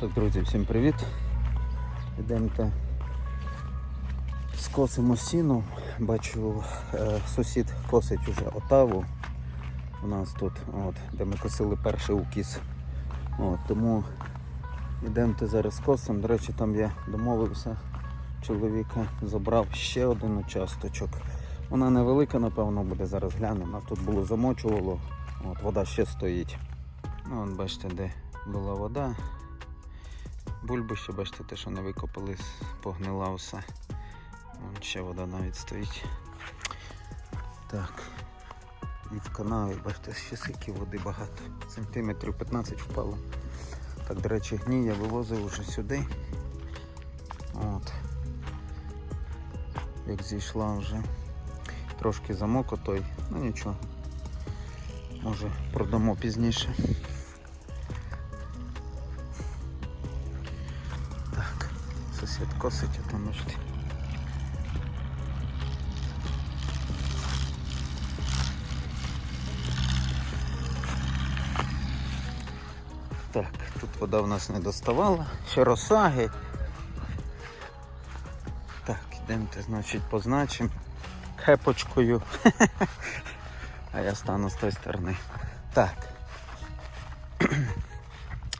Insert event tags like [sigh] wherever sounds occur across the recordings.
Так, друзі, всім привіт. Йдемте скосимо сіну. Бачу, е, сусід косить уже отаву. У нас тут, от, де ми косили перший укіс. От, тому йдемте зараз скосимо. До речі, там я домовився чоловіка, забрав ще один участочок. Вона невелика, напевно, буде зараз глянемо. Нас тут було замочувало, от, вода ще стоїть. Ну, от бачите, де була вода. Бульби ще бачите, те, що не викопали, погнила все. Вон ще вода навіть стоїть. Так. І в канаві, бачите, ще скільки води багато. Сантиметрів 15 впало. Так, до речі, гній я вивозив уже сюди. От. Як зійшла вже. Трошки замок отой, ну нічого. Може продамо пізніше. Косить, там бачите. Так, тут вода в нас не доставала, ще роса Так, йдемте, значить, позначимо хепочкою. [laughs] А я стану з тої сторони. Так. [clears throat]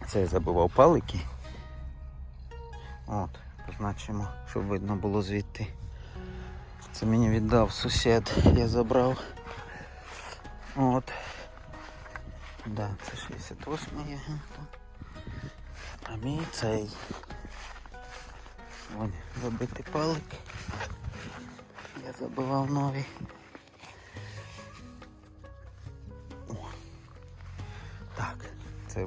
Це я забував палики. От, позначимо, щоб видно було звідти. Це мені віддав сусід, я забрав. От. Да, це 68 є. А мій цей. Вон, забитий палик. Я забивав нові. О. Так, це я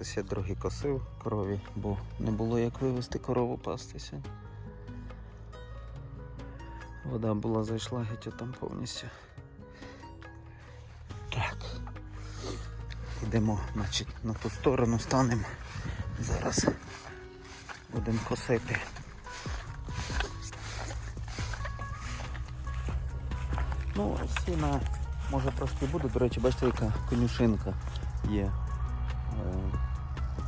бачу. Сусід другий косив корові, бо не було як вивезти корову пастися. Вода була зайшла геть там повністю. Так. Йдемо значить, на ту сторону, станемо. Зараз будемо косити. Ну, сіна може трошки буде, до речі, бачите, яка конюшинка є.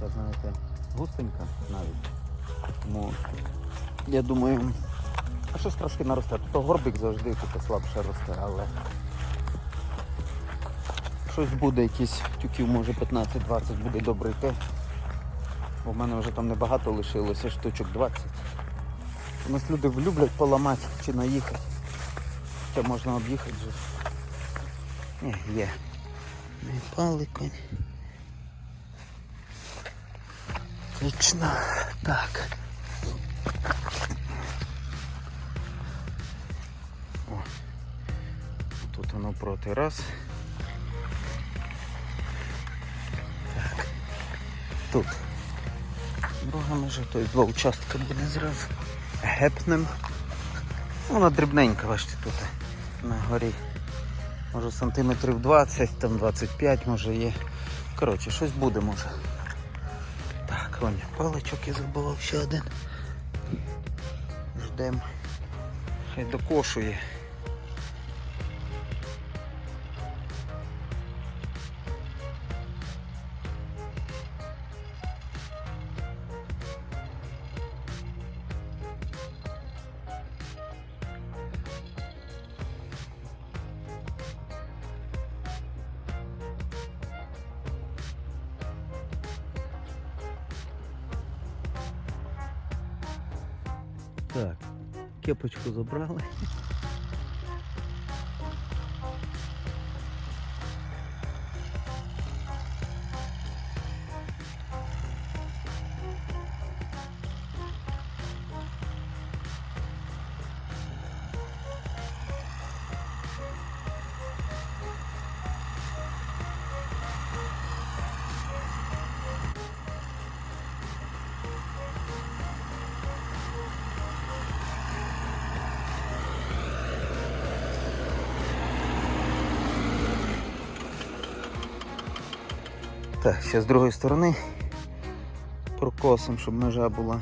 Така, знаєте, густенька навіть. Тому я думаю, а щось трошки наросте. То горбик завжди тут слабше росте, але щось буде, якісь тюків, може 15-20 буде добре йти. Бо в мене вже там небагато лишилося, штучок 20. У нас люди люблять поламати чи наїхати. Хоча можна об'їхати. Ні, є. Не пали конь. Точно. Так. О. Тут воно проти раз. Так. Тут. Друга межа, то два участка буде зразу. Гепнем. Вона дрібненька, бачите, тут на горі. Може сантиметрів 20, там 25 може є. Коротше, щось буде може. Вон, паличок я забував ще один. Ждемо. Хай докошує. Так, кепочку забрали. Так, ще з другої сторони прокосом, щоб межа була.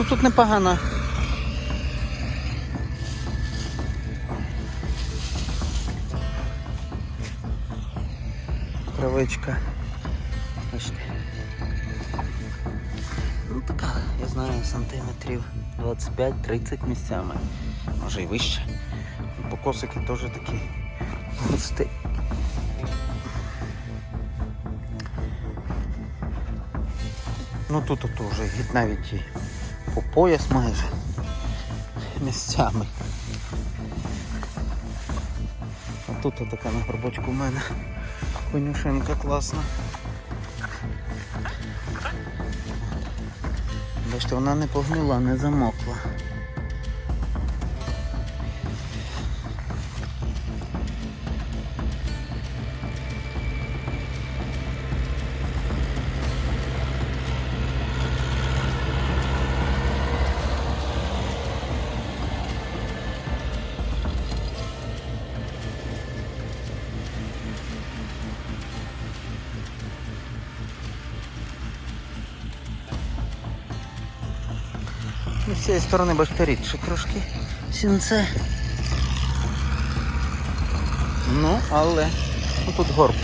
Ну тут непогано. Травичка. Бачите. Ну така, я знаю, сантиметрів 25-30 місцями. Може і вище. Покосики теж такі густі. Ну тут от вже навіть і по пояс майже місцями. А тут така на горбочку в мене конюшинка класна. Бачите, вона не погнила, не замокла. З цієї сторони бачите рідше трошки сінце. Ну, але ну, тут горб.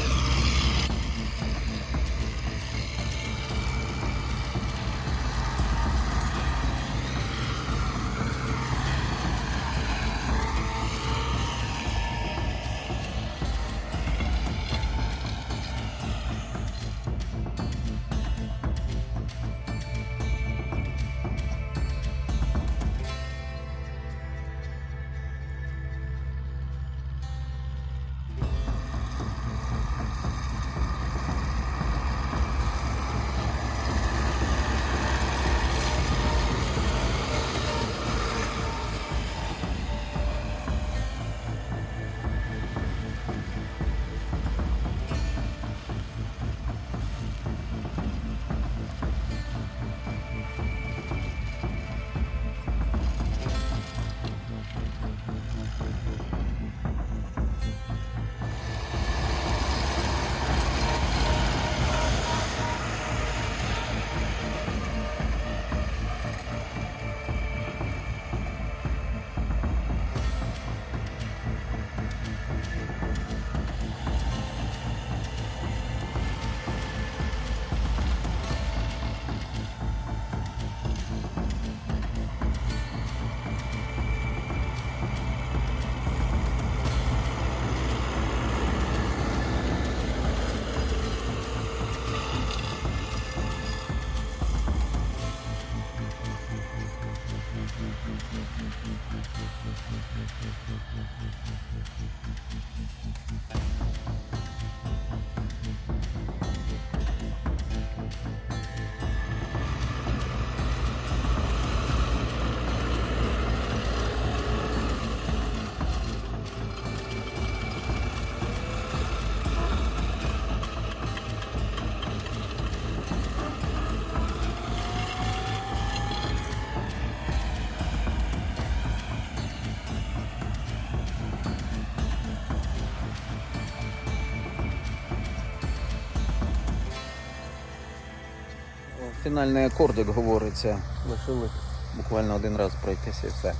Фінальний акорд, як говориться, лишили буквально один раз пройтися і все.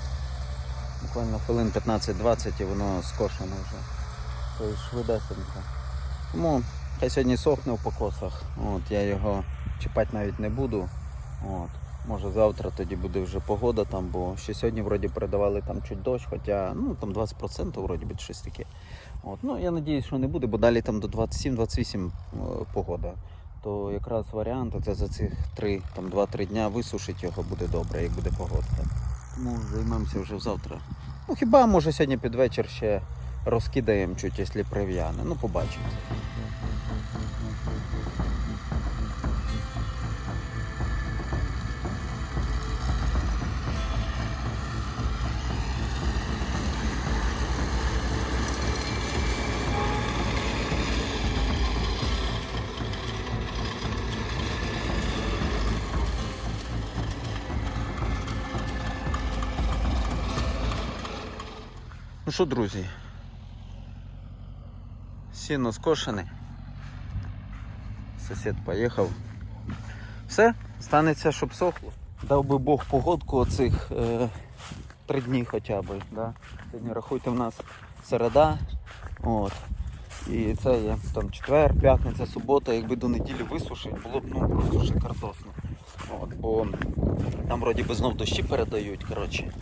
Буквально хвилин 15-20 і воно скошене вже. Тобто швидесенько. Тому хай сьогодні сохне в покосах. От, я його чіпати навіть не буду. От. Може завтра тоді буде вже погода там, бо ще сьогодні вроді передавали там чуть дощ, хоча ну там 20% вроді би щось таке. От. Ну я надіюсь, що не буде, бо далі там до 27-28 е, погода. То якраз варіант це за цих 3, там 2-3 дня висушить його буде добре, як буде погодка. Тому займемося вже завтра. Ну хіба може сьогодні під вечір ще розкидаємо чуть, якщо прив'яне. Ну побачимо. Ну що, друзі? Сіно скошене. Сусід поїхав. Все, станеться, щоб сохло. Дав би Бог погодку оцих е, три дні хоча б. Да? Сьогодні рахуйте в нас середа. От. І це є там четвер, п'ятниця, субота, якби до неділі висушить, було б ну просто шикардосно. От, бо там вроді би знов дощі передають. Коротше.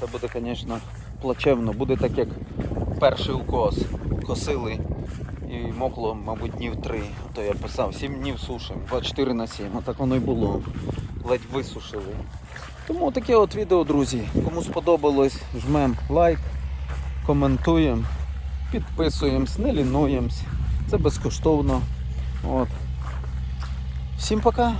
Це буде, звісно, плачевно. Буде так, як перший укос. Косили і мокло, мабуть, днів три. То я писав, 7 днів сушим, 24 на 7. Отак воно й було. Ледь висушили. Тому таке от відео, друзі. Кому сподобалось, жмем лайк, коментуємо, підписуємось, не лінуємось. Це безкоштовно. От. Всім пока!